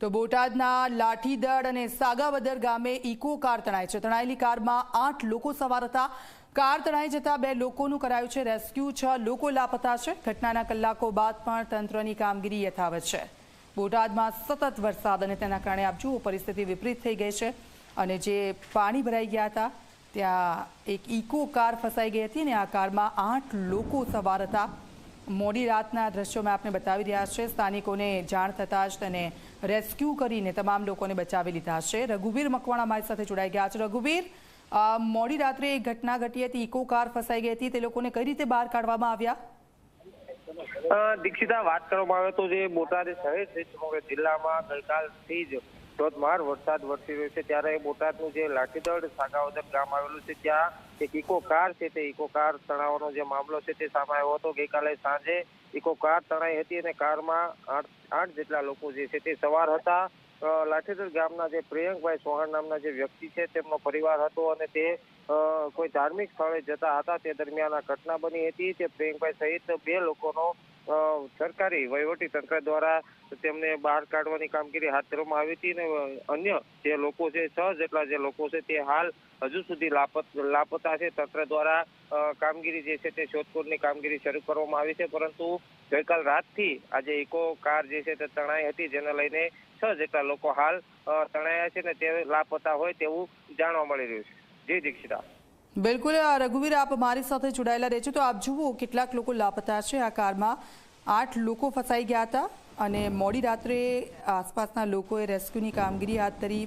તો બોટાદના લાઠીદળ અને સાગાવદર ગામે ઇકો કાર તણાઈ છે. તણાયેલી કારમાં આઠ લોકો સવાર હતા. કાર તણાઈ જતા બે લોકોનું કરાયું છે રેસ્ક્યુ. છ લોકો લાપતા છે. ઘટનાના કલાકો બાદ પણ તંત્રની કામગીરી યથાવત છે. બોટાદમાં સતત વરસાદ અને તેના કારણે આપ જુઓ પરિસ્થિતિ વિપરીત થઈ ગઈ છે અને જે પાણી ભરાઈ ગયા હતા, ત્યાં એક ઇકો કાર ફસાઈ ગઈ હતી અને આ કારમાં આઠ લોકો સવાર હતા. મોડી રાતના દ્રશ્યો મેં આપને બતાવી રહ્યા છે. સ્થાનિકોને જાણ થતાં જ તેને રેસ્ક્યુ કરીને તમામ લોકોને બચાવી લીધા છે. રઘુવીર મકવાણા મારી સાથે જોડાઈ ગયા છે. રઘુવીર મોડી રાત્રે એક ઘટના ઘટી હતી. ઇકો કાર ફસાઈ ગઈ હતી. તે લોકોને કઈ રીતે બહાર કાઢવામાં આવ્યા? દીક્ષિતા, વાત કરવામાં આવે તો જે બોટાદ શહેર છે સમગ્ર જિલ્લામાં ગઈકાલથી જ ધોધમાર વરસાદ વરસી રહ્યો છે. ત્યારે બોટાદનું જે લાઠીદળ સાગાવદર ગામ આવેલું છે, ત્યાં એક ઇકો કાર છે તે ઇકો કાર તણાવનો જે મામલો છે તે સામે આવ્યો હતો. ગઈકાલે સાંજે ઇકો કાર તણાઈ હતી અને કારમાં આઠ આઠ જેટલા લોકો જે છે તે સવાર હતા. લાઠીદળ ગામના જે પ્રિયંકભાઈ ચૌહાણ નામના જે વ્યક્તિ છે, તેમનો પરિવાર હતો અને તે કોઈ ધાર્મિક સ્થળે જતા હતા. તે દરમિયાન આ ઘટના બની હતી. તે પ્રિયંકભાઈ સહિત બે લોકોનો સરકારી વહીવટી તંત્ર દ્વારા તેમને બહાર કાઢવાની કામગીરી હાથ ધરવામાં આવી હતી અને અન્ય જે લોકો છે, છ જેટલા જે લોકો છે તે હાલ હજુ સુધી લાપત છે. તંત્ર દ્વારા કામગીરી જે છે તે શોધખોળની કામગીરી શરૂ કરવામાં આવી છે. પરંતુ ગઈકાલ રાતથી આજે ઇકો કાર જે છે તે તણાઈ હતી, જેને લઈને છ જેટલા લોકો હાલ તણાયા છે ને તે લાપતા હોય તેવું જાણવા મળી રહ્યું છે. જી દીક્ષિતા. બિલકુલ રઘુવીર, આપ મારી સાથે જોડાયેલા રહેજો. તો આપ જુઓ, કેટલાક લોકો લાપતા છે. આ કારમાં આઠ લોકો ફસાઈ ગયા હતા અને મોડી રાત્રે આસપાસના લોકોએ રેસ્ક્યુની કામગીરી હાથ ધરી.